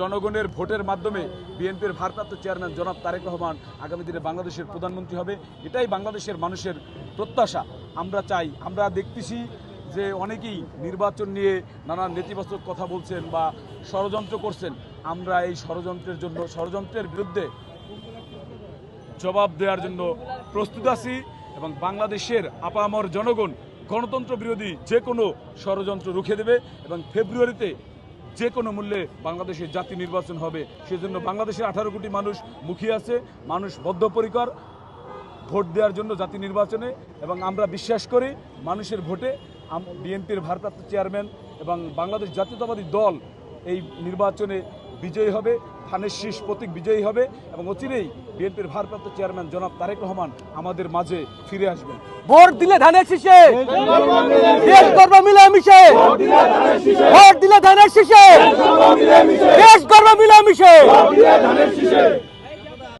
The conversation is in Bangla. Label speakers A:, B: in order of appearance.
A: জনগণের ভোটের মাধ্যমে বিএনপির ভারপ্রাপ্ত চেয়ারম্যান জনাব তারেক রহমান আগামী দিনে বাংলাদেশের প্রধানমন্ত্রী হবে। এটাই বাংলাদেশের মানুষের প্রত্যাশা। আমরা চাই, আমরা দেখতেছি যে অনেকেই নির্বাচন নিয়ে নানান নেতিবাচক কথা বলছেন বা ষড়যন্ত্র করছেন। আমরা এই ষড়যন্ত্রের জন্য, ষড়যন্ত্রের বিরুদ্ধে জবাব দেওয়ার জন্য প্রস্তুত আছি এবং বাংলাদেশের আপামর জনগণ গণতন্ত্র বিরোধী যে কোনো ষড়যন্ত্র রুখে দেবে এবং ফেব্রুয়ারিতে যে কোনো মূল্যে বাংলাদেশের জাতি নির্বাচন হবে। সেজন্য বাংলাদেশের আঠারো কোটি মানুষ মুখিয়ে আছে, মানুষ বদ্ধপরিকর, ভোট দেওয়ার জন্য জাতি নির্বাচনে এবং আমরা বিশ্বাস করি মানুষের ভোটে বিএনপির ভারপ্রাপ্ত চেয়ারম্যান এবং বাংলাদেশ জাতীয়তাবাদী দল এই নির্বাচনে বিজয়ী হবে ধানের শীর্ষ প্রতীক বিজয়ী হবে এবং অচিরেই বিএনপির ভারপ্রাপ্ত চেয়ারম্যান জনাব তারেক রহমান আমাদের মাঝে ফিরে আসবেন।
B: ভোট দিলে ধানের শীষে দেশ গর্ব মিলেমিশে ভোট দিলে ধানের শীষে। দেশ গর্ব মিলেমিশে